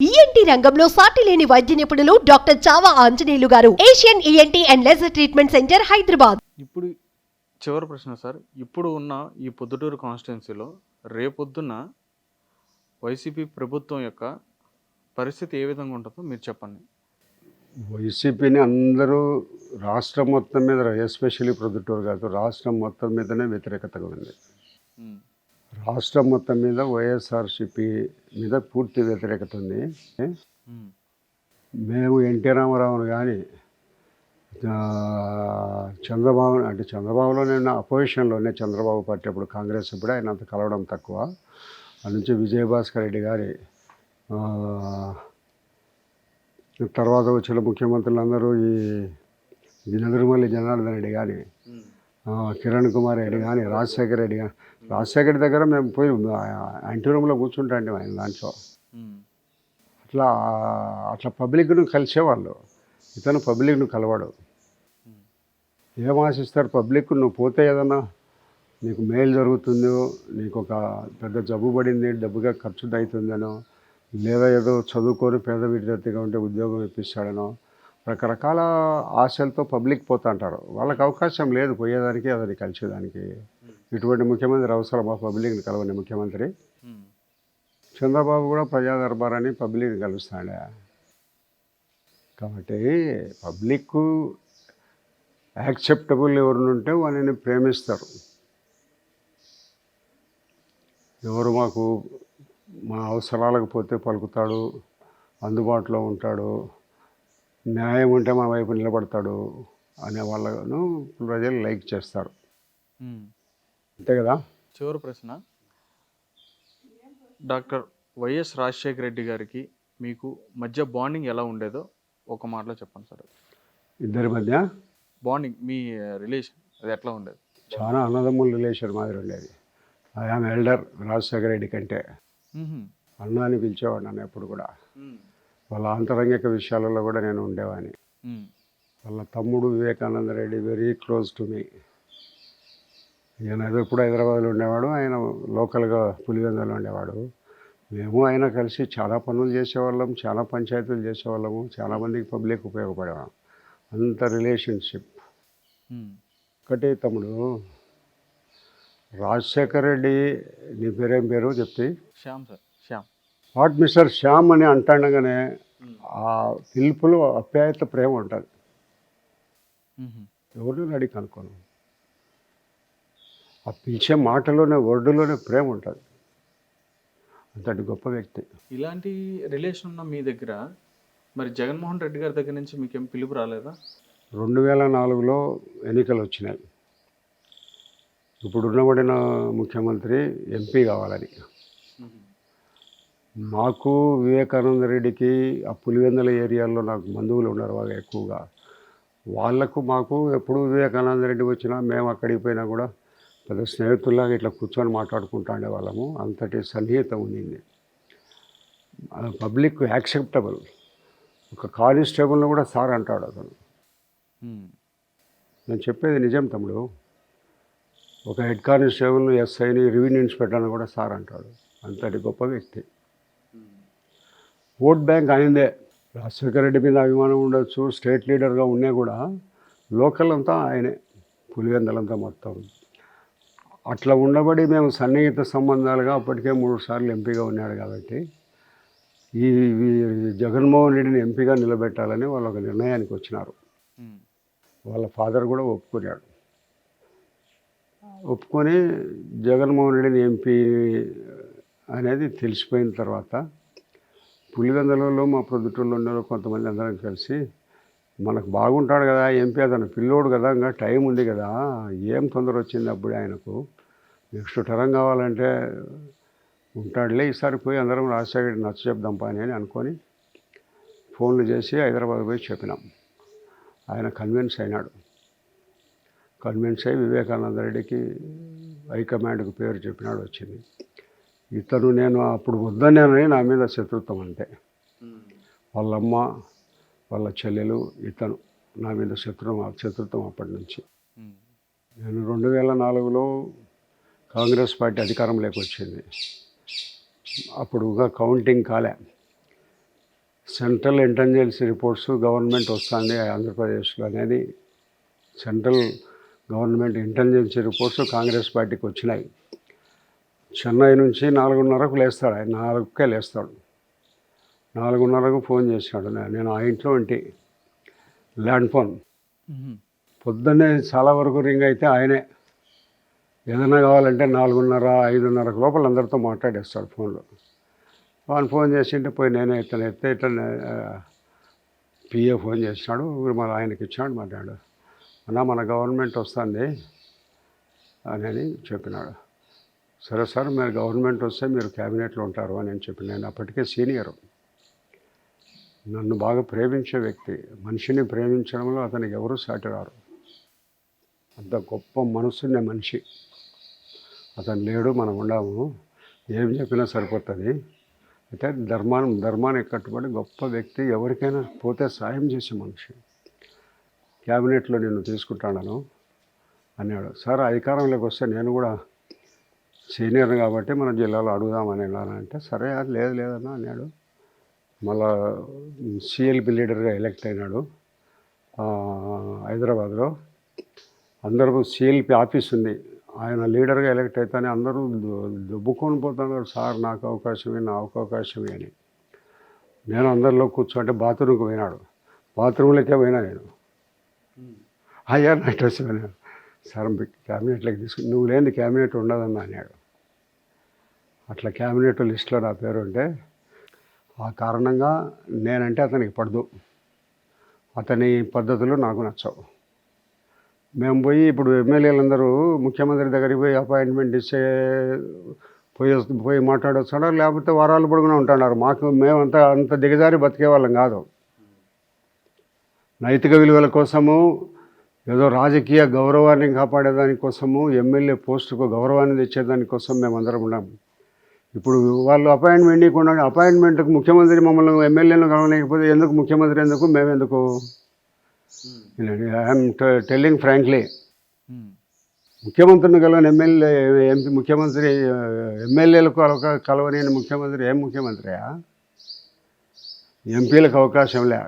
ENT రంగంలో సాటి లేని వైద్య నిపుణులు doctor Chava Anjaneyulu garu. Asian ENT and laser treatment centre Hyderabad ఇప్పుడు చివరి ప్రశ్న సార్ ఇప్పుడు ఉన్న ఈ పొద్దుటూరు కాన్స్టిట్యున్సీలో రేపొద్దున వైసీపీ ప్రభుత్వం యొక్క పరిస్థితి ఏ విధంగా ఉంటుందో మీరు చెప్పండి. వైసీపీని అందరూ రాష్ట్రం మొత్తం మీద ఎస్పెషల్లీ ప్రొద్దుటూరు కాదు రాష్ట్రం మొత్తం మీదనే వ్యతిరేకతగా ఉంది. రాష్ట్రం మొత్తం మీద వైఎస్ఆర్సిపి మీద పూర్తి వ్యతిరేకత ఉంది. మేము ఎన్టీ రామారావును కానీ చంద్రబాబు అంటే చంద్రబాబులో నేను అపోజిషన్లోనే చంద్రబాబు పార్టీ అప్పుడు కాంగ్రెస్ అప్పుడు ఆయన అంత కలవడం తక్కువ. ఆ నుంచి విజయభాస్కర్ రెడ్డి గారి తర్వాత వచ్చిన ముఖ్యమంత్రులందరూ ఈ జినదురుమల్లి జనార్దన్ రెడ్డి కానీ కిరణ్ కుమార్ రెడ్డి కానీ రాజశేఖర్ రెడ్డి కానీ. రాజశేఖర్ దగ్గర మేము పోయి యాంటీ రూమ్లో కూర్చుంటాండి ఆయన దాంట్లో. అట్లా అట్లా పబ్లిక్ను కలిసేవాళ్ళు. ఇతను పబ్లిక్ను కలవాడు. ఏం ఆశిస్తారు? పబ్లిక్ నువ్వు పోతే ఏదన్నా నీకు మేలు జరుగుతుందో నీకు ఒక పెద్ద జబ్బు పడింది డబ్బుగా ఖర్చు అవుతుందనో లేదా ఏదో చదువుకొని పేద విద్యార్థిగా ఉంటే ఉద్యోగం ఇప్పిస్తాడనో రకరకాల ఆశలతో పబ్లిక్ పోతుంటారు. వాళ్ళకి అవకాశం లేదు పోయేదానికి అతన్ని కలిసేదానికి. ఇటువంటి ముఖ్యమంత్రి అవసరమా? పబ్లిక్ని కలవని ముఖ్యమంత్రి? చంద్రబాబు కూడా ప్రజా దర్బారాన్ని పబ్లిక్ కలుస్తాడే. కాబట్టి పబ్లిక్ యాక్సెప్టబుల్ ఎవరినుంటే వాళ్ళని ప్రేమిస్తారు. ఎవరు మాకు మా అవసరాలకు పోతే పలుకుతాడు అందుబాటులో ఉంటాడు. న్యాయం ఉంటే మన వైపు నిలబడతాడు అనే వాళ్ళను ప్రజలు లైక్ చేస్తారు. అంతే కదా? చివరి ప్రశ్న. డాక్టర్ వైఎస్ రాజశేఖర రెడ్డి గారికి మీకు మధ్య బాండింగ్ ఎలా ఉండేదో ఒక మాటలో చెప్పండి సార్. ఇద్దరి మధ్య? బాండింగ్ మీ రిలేషన్ అది ఎట్లా ఉండేది? చాలా అన్నదమ్ముల రిలేషన్ మాదిరి ఉండేది. ఐఆమ్ ఎల్డర్ రాజశేఖర రెడ్డి కంటే. ఉహుం, అన్న అని పిలిచేవాడు నన్ను ఎప్పుడు కూడా. వాళ్ళ అంతరంగిక విషయాలలో కూడా నేను ఉండేవాడిని. వాళ్ళ తమ్ముడు Vivekananda Reddy very close to me. ఈయన ఎప్పుడు హైదరాబాద్లో ఉండేవాడు ఆయన లోకల్గా పులివెందులో ఉండేవాడు. మేము ఆయన కలిసి చాలా పనులు చేసేవాళ్ళం చాలా పంచాయతీలు చేసేవాళ్ళము చాలామందికి పబ్లిక్ ఉపయోగపడేవాళ్ళం. అంత రిలేషన్షిప్. ఒకటి తమ్ముడు రాజశేఖర రెడ్డి నీ పేరేం పేరు చెప్తే? Shyam sir Shyam. What mister Shyam అని అంటుండగానే ఆ పిలుపులో అప్యాయత ప్రేమ ఉంటుంది. ఎవరిని అడిగి కనుక్కోను? ఆ పిలిచే మాటలోనే వర్డులోనే ప్రేమ ఉంటుంది. అంతటి గొప్ప వ్యక్తి. ఇలాంటి రిలేషన్ ఉన్న మీ దగ్గర మరి జగన్మోహన్ రెడ్డి గారి దగ్గర నుంచి మీకేం పిలుపు రాలేదా? రెండు వేల నాలుగులో ఎన్నికలు వచ్చినాయి. ఇప్పుడు ఉన్నబడిన ముఖ్యమంత్రి ఎంపీ కావాలని. మాకు వివేకానంద రెడ్డికి ఆ పులివెందుల ఏరియాలో నాకు బంధువులు ఉన్నారు బాగా ఎక్కువగా. వాళ్ళకు మాకు ఎప్పుడు వివేకానంద రెడ్డి వచ్చినా మేము అక్కడికి పోయినా కూడా పెద్ద స్నేహితుల్లాగా ఇట్లా కూర్చొని మాట్లాడుకుంటా ఉండేవాళ్ళము. అంతటి సన్నిహిత ఉండింది. Public acceptable. ఒక కానిస్టేబుల్ని కూడా సార్ అంటాడు అతను. నేను చెప్పేది నిజం తమ్ముడు. ఒక హెడ్ కానిస్టేబుల్ ఎస్ఐని రెవెన్యూ ఇన్స్పెక్టర్ని కూడా సార్ అంటాడు. అంతటి గొప్ప వ్యక్తి. ఓట్ బ్యాంక్ ఆయనదే రాజశేఖర రెడ్డి మీద అభిమానం ఉండొచ్చు స్టేట్ లీడర్గా ఉన్నా కూడా లోకల్ అంతా ఆయనే పులివెందలంతా మొత్తం. అట్లా ఉండబడి మేము సన్నిహిత సంబంధాలుగా అప్పటికే మూడు సార్లు ఎంపీగా ఉన్నాడు కాబట్టి ఈ జగన్మోహన్ రెడ్డిని ఎంపీగా నిలబెట్టాలని వాళ్ళు ఒక నిర్ణయానికి వచ్చినారు. వాళ్ళ ఫాదర్ కూడా ఒప్పుకున్నాడు. ఒప్పుకొని జగన్మోహన్ రెడ్డిని ఎంపీ అనేది తెలిసిపోయిన తర్వాత పులివెందులలో మా ప్రొద్దుటూళ్ళు ఉన్న కొంతమంది అందరం కలిసి. మనకు బాగుంటాడు కదా ఎంపీ అతను పిల్లోడు కదా ఇంకా టైం ఉంది కదా. ఏం తొందర వచ్చింది అప్పుడే ఆయనకు. నెక్స్ట్ టరం కావాలంటే ఉంటాడులే ఈసారి పోయి అందరం రాజశేఖర్ నచ్చ చెప్దాం పని అని అనుకొని ఫోన్లు చేసి హైదరాబాద్ పోయి చెప్పినాం. ఆయన కన్విన్స్ అయినాడు. కన్విన్స్ అయ్యి వివేకానంద రెడ్డికి హైకమాండ్కి పేరు చెప్పినాడు వచ్చింది. ఇతను నేను అప్పుడు వద్దనే నా మీద శత్రుత్వం అంటే. వాళ్ళమ్మ వాళ్ళ చెల్లెలు ఇతను నా మీద శత్రు శత్రుత్వం అప్పటి నుంచి. నేను రెండు వేల నాలుగులో కాంగ్రెస్ పార్టీ అధికారంలోకి వచ్చింది. అప్పుడు కౌంటింగ్ కాలే. సెంట్రల్ ఇంటెలిజెన్స్ రిపోర్ట్స్ గవర్నమెంట్ వస్తుంది ఆంధ్రప్రదేశ్లో అనేది. Central government intelligence reports Congress పార్టీకి వచ్చినాయి. చెన్నై నుంచి నాలుగున్నరకు లేస్తాడు ఆయన. నాలుగుకే లేస్తాడు. నాలుగున్నరకు ఫోన్ చేశాడు. నేను ఆ ఇంట్లో ఉంటే. Land phone. పొద్దున్నే చాలా వరకు రింగ్ అయితే ఆయనే. ఏదైనా కావాలంటే నాలుగున్నర ఐదున్నర లోపల అందరితో మాట్లాడేస్తాడు ఫోన్లో. వాడిని ఫోన్ చేసింటే పోయి నేనే ఇతను ఎత్తే ఇట్లా పిఏ ఫోన్ చేసినాడు. మరి ఆయనకి ఇచ్చాడు మాట్లాడు అన్న మన గవర్నమెంట్ వస్తుంది. అని చెప్పినాడు. సరే సార్ మీరు గవర్నమెంట్ వస్తే మీరు క్యాబినెట్లో ఉంటారు అని చెప్పి నేను అప్పటికే సీనియర్. నన్ను బాగా ప్రేమించే వ్యక్తి మనిషిని ప్రేమించడంలో అతనికి ఎవరు సాటి రారు. అంత గొప్ప మనసున్న మనిషి. అతను లేడు మనం ఉండము. ఏం చెప్పినా సరిపోతుంది. అయితే ధర్మాన్ని ధర్మానికి కట్టుబడి గొప్ప వ్యక్తి ఎవరికైనా పోతే సాయం చేసే మనిషి. క్యాబినెట్లో నేను తీసుకుంటాను అన్నాడు. సార్ అధికారంలోకి వస్తే నేను కూడా సీనియర్ కాబట్టి మన జిల్లాలో అడుగుదామని అంటే సరే అది లేదు లేదన్నా అన్నాడు. మళ్ళా సిఎల్పి లీడర్గా ఎలక్ట్ అయినాడు. హైదరాబాద్లో. అందరూ సిఎల్పి ఆఫీస్ ఉంది. ఆయన లీడర్గా ఎలక్ట్ అయితేనే అందరూ దుబ్బుకొని పోతున్నారు. సార్ నాకు అవకాశమే నాకు అవకాశమే అని. నేను అందరిలో కూర్చోంటే బాత్రూమ్కి పోయినాడు. బాత్రూంలోకే పోయినా నేను. అయ్యా నా డ్రెస్ పోయినా. సార్ క్యాబినెట్లోకి తీసుకుని నువ్వు లేని క్యాబినెట్ ఉండదన్నా అన్నాడు. అట్లా క్యాబినెట్ లిస్ట్లో నా పేరు ఉంటే ఆ కారణంగా నేనంటే అతనికి పడదు. అతని పద్ధతులు నాకు నచ్చవు. మేము పోయి ఇప్పుడు ఎమ్మెల్యేలందరూ ముఖ్యమంత్రి దగ్గరికి పోయి అపాయింట్మెంట్ ఇచ్చే పోయి పోయి మాట్లాడొస్తాడో? లేకపోతే వారాలు పడుకునే ఉంటున్నారు మాకు మేమంతా అంత దిగజారి బతికే వాళ్ళం కాదు. నైతిక విలువల కోసము ఏదో రాజకీయ గౌరవాన్ని కాపాడేదానికోసము ఎమ్మెల్యే పోస్టుకు గౌరవాన్ని తెచ్చేదానికోసం మేమందరం ఉన్నాం. ఇప్పుడు వాళ్ళు అపాయింట్మెంట్ ఇవ్వకుండా అపాయింట్మెంట్కి ముఖ్యమంత్రి మమ్మల్ని ఎమ్మెల్యేలను కలవలేకపోతే ఎందుకు ముఖ్యమంత్రి ఎందుకు మేమెందుకు ఐఎమ్ టెల్లింగ్ ఫ్రాంక్లీ ముఖ్యమంత్రిని కలవని ఎమ్మెల్యే ఎంపీ ముఖ్యమంత్రి ఎమ్మెల్యేలకు అవకా- కలవని ముఖ్యమంత్రి ఏం ముఖ్యమంత్రియా? ఎంపీలకు అవకాశం లే.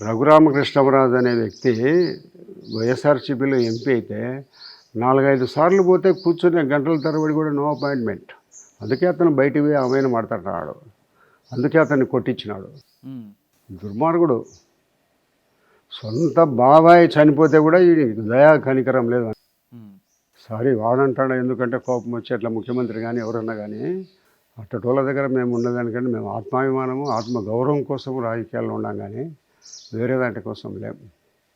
రఘురామకృష్ణరాజు అనే వ్యక్తి వైఎస్ఆర్సీపీలో ఎంపీ అయితే నాలుగైదు సార్లు పోతే కూర్చునే గంటల తరబడి కూడా నో అపాయింట్మెంట్. అందుకే అతను బయటికి పోయి ఆమెను మాట్లాడుతున్నాడు అందుకే అతన్ని కొట్టించినాడు. దుర్మార్గుడు. సొంత బాబాయ్ చనిపోతే కూడా ఈ దయా కనికరం లేదు. సారీ వాడంటాడు ఎందుకంటే కోపం వచ్చి అట్లా ముఖ్యమంత్రి కానీ ఎవరన్నా కానీ అట్టటోళ్ళ దగ్గర మేము ఉన్నదానికంటే మేము ఆత్మాభిమానము ఆత్మ గౌరవం కోసం రాజకీయాల్లో ఉన్నాం కానీ వేరే దాంటి కోసం లేము